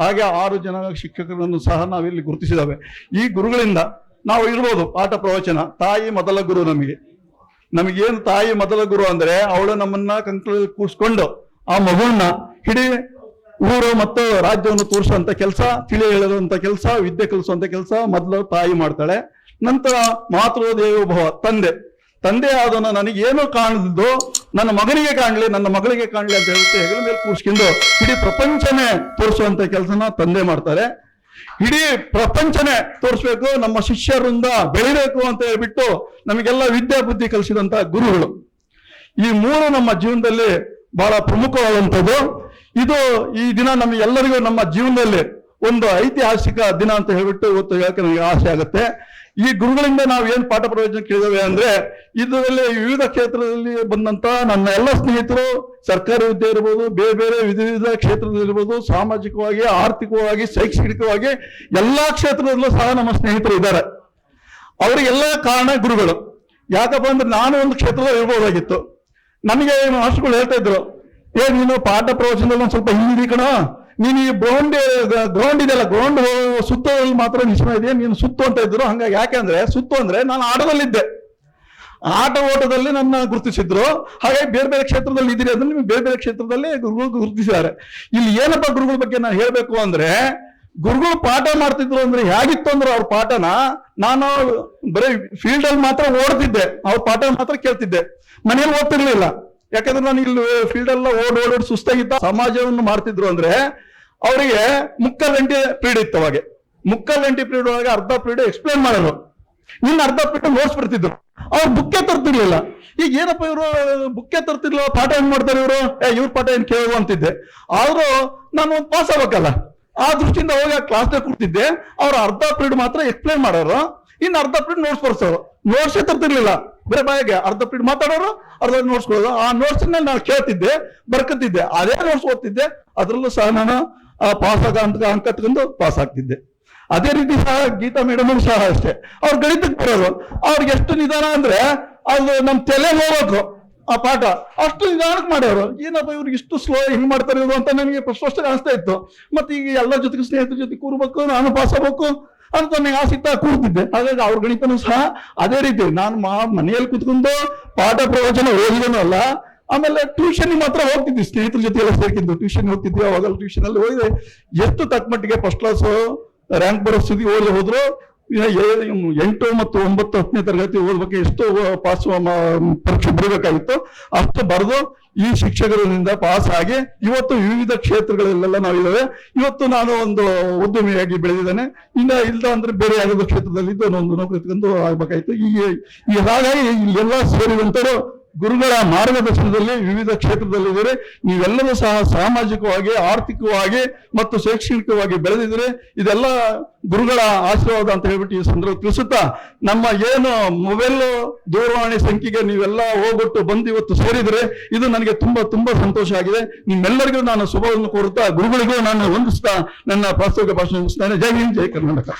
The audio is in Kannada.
ಹಾಗೆ ಆರು ಜನ ಶಿಕ್ಷಕರನ್ನು ಸಹ ನಾವಿಲ್ಲಿ ಗುರುತಿಸಿದ್ದಾವೆ. ಈ ಗುರುಗಳಿಂದ ನಾವು ಇರ್ಬೋದು ಪಾಠ ಪ್ರವಚನ, ತಾಯಿ ಮೊದಲ ಗುರು ನಮಗೆ. ನಮಗೇನು ತಾಯಿ ಮೊದಲ ಗುರು ಅಂದ್ರೆ ಅವಳು ನಮ್ಮನ್ನ ಕಂಕಳಲ್ಲಿ ಕೂರಿಸ್ಕೊಂಡು ಆ ಮಗುವನ್ನ ಇಡೀ ಊರು ಮತ್ತು ರಾಜ್ಯವನ್ನು ತೋರಿಸುವಂತ ಕೆಲಸ, ತಿಳಿ ಹೇಳುವಂತ ಕೆಲಸ, ವಿದ್ಯೆ ಕಲಿಸುವಂತ ಕೆಲಸ ಮೊದಲು ತಾಯಿ ಮಾಡ್ತಾಳೆ. ನಂತರ ಮಾತೃ ದೇವೋಭವ ತಂದೆ. ತಂದೆ ಆದವನು ನನಗೇನು ಕಾಣದಿದ್ದು ನನ್ನ ಮಗನಿಗೆ ಕಾಣಲಿ, ನನ್ನ ಮಗಳಿಗೆ ಕಾಣಲಿ ಅಂತ ಹೇಳ್ತಾ ಹೆಗಲ ಮೇಲೆ ಕೂರಿಸ್ಕೊಂಡು ಇಡೀ ಪ್ರಪಂಚನೇ ತೋರಿಸುವಂತ ಕೆಲಸನ ತಂದೆ ಮಾಡ್ತಾರೆ. ಇಡೀ ಪ್ರಪಂಚನೇ ತೋರಿಸ್ಬೇಕು, ನಮ್ಮ ಶಿಷ್ಯರಿಂದ ಬೆಳಿಬೇಕು ಅಂತ ಹೇಳ್ಬಿಟ್ಟು ನಮಗೆಲ್ಲ ವಿದ್ಯಾ ಬುದ್ಧಿ ಕಲಿಸಿದಂತ ಗುರುಗಳು. ಈ ಮೂರು ನಮ್ಮ ಜೀವನದಲ್ಲಿ ಬಹಳ ಪ್ರಮುಖವಾದಂಥದ್ದು. ಇದು ಈ ದಿನ ನಮಗೆಲ್ಲರಿಗೂ ನಮ್ಮ ಜೀವನದಲ್ಲಿ ಒಂದು ಐತಿಹಾಸಿಕ ದಿನ ಅಂತ ಹೇಳ್ಬಿಟ್ಟು ಇವತ್ತು ಹೇಳಕ್ಕೆ ನನಗೆ ಆಸೆ ಆಗುತ್ತೆ. ಈ ಗುರುಗಳಿಂದ ನಾವು ಏನ್ ಪಾಠ ಪ್ರವಚನ ಕೇಳಿದ್ದೇವೆ ಅಂದ್ರೆ ಇದರಲ್ಲಿ ವಿವಿಧ ಕ್ಷೇತ್ರದಲ್ಲಿ ಬಂದಂತ ನನ್ನ ಎಲ್ಲ ಸ್ನೇಹಿತರು, ಸರ್ಕಾರಿ ಹುದ್ದೆ ಇರ್ಬೋದು, ಬೇರೆ ಬೇರೆ ವಿಧ ವಿಧ ಕ್ಷೇತ್ರದಲ್ಲಿರ್ಬೋದು ಸಾಮಾಜಿಕವಾಗಿ, ಆರ್ಥಿಕವಾಗಿ, ಶೈಕ್ಷಣಿಕವಾಗಿ ಎಲ್ಲಾ ಕ್ಷೇತ್ರದಲ್ಲೂ ಸಹ ನಮ್ಮ ಸ್ನೇಹಿತರು ಇದ್ದಾರೆ. ಅವರಿಗೆಲ್ಲ ಕಾರಣ ಗುರುಗಳು. ಯಾಕಪ್ಪ ಅಂದ್ರೆ ನಾನು ಒಂದು ಕ್ಷೇತ್ರದಲ್ಲಿ ಇರ್ಬೋದಾಗಿತ್ತು. ನನಗೆ ಮಾಸ್ಟರ್ಗಳು ಹೇಳ್ತಾ ಇದ್ರು, ಏ, ನೀನು ಪಾಠ ಪ್ರವಚನದಲ್ಲಿ ಒಂದು ಸ್ವಲ್ಪ ಹಿಂದಿ ಕಣ ನೀನು ಈ ಗ್ರೌಂಡ್ ಗ್ರೌಂಡ್ ಇದೆಯಲ್ಲ ಗ್ರೌಂಡ್ ಸುತ್ತೋದ್ರಲ್ಲಿ ಮಾತ್ರ ನಿಶ್ಚಯ ಇದೆ ನೀನು ಸುತ್ತು ಅಂತ ಇದ್ರು. ಹಂಗಾಗಿ ಯಾಕೆಂದ್ರೆ ಸುತ್ತು ಅಂದ್ರೆ ನಾನು ಆಟದಲ್ಲಿದ್ದೆ. ಆಟ ಓಟದಲ್ಲಿ ನನ್ನ ಗುರುತಿಸಿದ್ರು. ಹಾಗಾಗಿ ಬೇರೆ ಬೇರೆ ಕ್ಷೇತ್ರದಲ್ಲಿ ಇದ್ದೀರಿ ಅದನ್ನ ನಿಮ್ಗೆ ಬೇರೆ ಬೇರೆ ಕ್ಷೇತ್ರದಲ್ಲಿ ಗುರುಗಳು ಗುರುತಿಸಿದ್ದಾರೆ. ಇಲ್ಲಿ ಏನಪ್ಪ ಗುರುಗಳ ಬಗ್ಗೆ ನಾನು ಹೇಳಬೇಕು ಅಂದ್ರೆ, ಗುರುಗಳು ಪಾಠ ಮಾಡ್ತಿದ್ರು ಅಂದ್ರೆ ಹೇಗಿತ್ತು ಅಂದ್ರೆ ಅವ್ರ ಪಾಠನ ನಾನು ಬರೀ ಫೀಲ್ಡ್ ಅಲ್ಲಿ ಮಾತ್ರ ಓಡ್ತಿದ್ದೆ. ಅವ್ರ ಪಾಠ ಮಾತ್ರ ಕೇಳ್ತಿದ್ದೆ. ಮನೇಲಿ ಓದ್ತಿರ್ಲಿಲ್ಲ. ಯಾಕಂದ್ರೆ ನಾನು ಇಲ್ಲಿ ಫೀಲ್ಡ್ ಎಲ್ಲ ಓಡ್ ಓಡೋಡ್ ಓಡ್ ಸುಸ್ತಾಗಿದ್ದ ಸಮಾಜವನ್ನು ಮಾಡ್ತಿದ್ರು ಅಂದ್ರೆ ಅವರಿಗೆ ಮುಕ್ಕಲ್ ಗಂಟೆ ಪೀರಿಯಡ್ ಇತ್ತು ಅವಾಗೆ. ಮುಕ್ಕಲ್ ಪೀರಿಯಡ್ ಒಳಗೆ ಅರ್ಧ ಪೀರಿಯಡ್ ಎಕ್ಸ್ಪ್ಲೇನ್ ಮಾಡೋರು. ಇನ್ನು ಅರ್ಧ ಪೀರಿಯಡ್ ನೋಟ್ಸ್ ಬರ್ತಿದ್ರು. ಅವ್ರು ಬುಕ್ಕೆ ತರ್ತಿರ್ಲಿಲ್ಲ. ಈಗ ಏನಪ್ಪ ಇವರು ಬುಕ್ಕೆ ತರ್ತಿರ್ಲಿಲ್ಲ ಪಾಠ ಹೆಂಗ್ ಮಾಡ್ತಾರೆ ಇವರು? ಏ, ಇವ್ರ ಪಾಠ ಏನ್ ಕೇಳುವ ಅಂತಿದ್ದೆ. ಆದ್ರೂ ನಾನು ಪಾಸ್ ಆಗ್ಬೇಕಲ್ಲ. ಆ ದೃಷ್ಟಿಯಿಂದ ಹೋಗಿ ಕ್ಲಾಸ್ನಾಗ ಕೂರ್ತಿದ್ದೆ ಅವ್ರು ಅರ್ಧ ಪೀರಿಯಡ್ ಮಾತ್ರ ಎಕ್ಸ್ಪ್ಲೇನ್ ಮಾಡೋರು. ಇನ್ನು ಅರ್ಧ ಪ್ರಿಂಟ್ ನೋಟ್ಸ್ ಬರ್ಸೋರು. ನೋಟ್ಸೇ ತರ್ತಿರ್ಲಿಲ್ಲ. ಬೇರೆ ಬಾಯಿಗೆ ಅರ್ಧ ಪ್ರಿಂಟ್ ಮಾತಾಡೋರು, ಅರ್ಧ ನೋಟ್ಸ್ ಕೊಡೋದು. ಆ ನೋಟ್ಸ್ ನಾನು ಕೇಳ್ತಿದ್ದೆ ಬರ್ಕತ್ತಿದ್ದೆ ಅದೇ ನೋಟ್ಸ್ ಓದ್ತಿದ್ದೆ. ಅದ್ರಲ್ಲೂ ಸಹ ನಾನು ಪಾಸ್ ಆಗ ಅಂತ ಅಂಕ ತಗೊಂಡು ಪಾಸ್ ಆಗ್ತಿದ್ದೆ. ಅದೇ ರೀತಿ ಸಹ ಗೀತಾ ಮೇಡಮ್ ಸಹ ಅಷ್ಟೇ. ಅವ್ರು ಗಣಿತಕ್ಕೆ ಬರೋರು. ಅವ್ರಿಗೆ ಎಷ್ಟು ನಿಧಾನ ಅಂದ್ರೆ ಅದು ನಮ್ ತಲೆ ಹೋಗ್ಬೇಕು. ಆ ಪಾಠ. ಅಷ್ಟು ನಿಧಾನಕ್ಕೆ ಮಾಡೋರು ಏನಪ್ಪ ಇವ್ರಿಗೆ ಇಷ್ಟು ಸ್ಲೋ ಹೆಂಗ್ ಮಾಡ್ತಾರೆ ಅಂತ ನನಗೆ ಸ್ಪಷ್ಟ ಕಾಣಿಸ್ತಾ ಇತ್ತು. ಮತ್ತೆ ಈಗ ಎಲ್ಲ ಜೊತೆಗೆ ಸ್ನೇಹಿತರ ಜೊತೆ ಕೂರ್ಬೇಕು, ನಾನು ಪಾಸ್ ಆಗ್ಬೇಕು. ಅಂತ ನನಗೆ ಆಸಕ್ತ ಕೂರ್ತಿದ್ದೆ ಹಾಗಾಗಿ ಅವ್ರ ಗಣಿತನೂ ಸಹ ಅದೇ ರೀತಿ ನಾನು ಮಾ ಮನೆಯಲ್ಲಿ ಕುತ್ಕೊಂಡು ಪಾಠ ಪ್ರವಚನ ಓದಿದನು ಅಲ್ಲ, ಆಮೇಲೆ ಟ್ಯೂಷನ್ ಮಾತ್ರ ಹೋಗ್ತಿದ್ವಿ. ಸ್ನೇಹಿತರ ಜೊತೆ ಎಲ್ಲ ಸೇರ್ಕಿದ್ದು ಟ್ಯೂಷನ್ ಹೋಗ್ತಿದ್ವಿ. ಅವಾಗೆಲ್ಲ ಟ್ಯೂಷನ್ ಅಲ್ಲಿ ಹೋಗಿದೆ ಎಷ್ಟು ತಕ್ಕಮಟ್ಟಿಗೆ ಫಸ್ಟ್ ಕ್ಲಾಸ್ ರ್ಯಾಂಕ್ ಬರೋ ಸ್ಥಿತಿ ಓದಿ ಹೋದ್ರು ಎಂಟು ಮತ್ತು ಒಂಬತ್ತು ಹತ್ತನೇ ತರಗತಿ ಓದ್ಬೇಕು ಎಷ್ಟು ಪಾಸ್ ಪರೀಕ್ಷೆ ಬರಬೇಕಾಗಿತ್ತು. ಅಷ್ಟು ಬರೆದು ಈ ಶಿಕ್ಷಕರಿಂದ ಪಾಸ್ ಆಗಿ ಇವತ್ತು ವಿವಿಧ ಕ್ಷೇತ್ರಗಳಲ್ಲೆಲ್ಲ ನಾವಿದ್ದೇವೆ. ಇವತ್ತು ನಾನು ಒಂದು ಉದ್ಯಮಿಯಾಗಿ ಬೆಳೆದಿದ್ದೇನೆ. ಇನ್ನ ಇಲ್ಲ ಅಂದ್ರೆ ಬೇರೆ ಯಾವುದೋ ಕ್ಷೇತ್ರದಲ್ಲಿ ಒಂದು ನೌಕರಿ ತಗೊಂಡು ಆಗ್ಬೇಕಾಯ್ತು. ಈ ಈ, ಹಾಗಾಗಿ ಇಲ್ಲೆಲ್ಲ ಸೇರಿದಂತರು ಗುರುಗಳ ಮಾರ್ಗದರ್ಶನದಲ್ಲಿ ವಿವಿಧ ಕ್ಷೇತ್ರದಲ್ಲಿದ್ದಾರೆ ನೀವೆಲ್ಲರೂ ಸಹ ಸಾಮಾಜಿಕವಾಗಿ, ಆರ್ಥಿಕವಾಗಿ ಮತ್ತು ಶೈಕ್ಷಣಿಕವಾಗಿ ಬೆಳೆದಿದ್ರೆ ಇದೆಲ್ಲ ಗುರುಗಳ ಆಶೀರ್ವಾದ ಅಂತ ಹೇಳ್ಬಿಟ್ಟು ಈ ಸಂದರ್ಭ ತಿಳಿಸುತ್ತಾ, ನಮ್ಮ ಏನು ಮೊಬೈಲ್ ದೂರವಾಣಿ ಸಂಖ್ಯೆಗೆ ನೀವೆಲ್ಲ ಹೋಗ್ಬಿಟ್ಟು ಬಂದು ಇವತ್ತು ಸೇರಿದ್ರೆ ಇದು ನನಗೆ ತುಂಬಾ ತುಂಬಾ ಸಂತೋಷ ಆಗಿದೆ. ನಿಮ್ಮೆಲ್ಲರಿಗೂ ನಾನು ಶುಭವನ್ನು ಕೋರುತ್ತಾ, ಗುರುಗಳಿಗೂ ನಾನು ವಂದಿಸ್ತಾ ನನ್ನ ಪ್ರಾಸ್ತಾವಿಕ ಭಾಷಣ ಮುಗಿಸ್ತಾನೆ ಜೈ ಹಿಂದ್, ಜೈ ಕರ್ನಾಟಕ.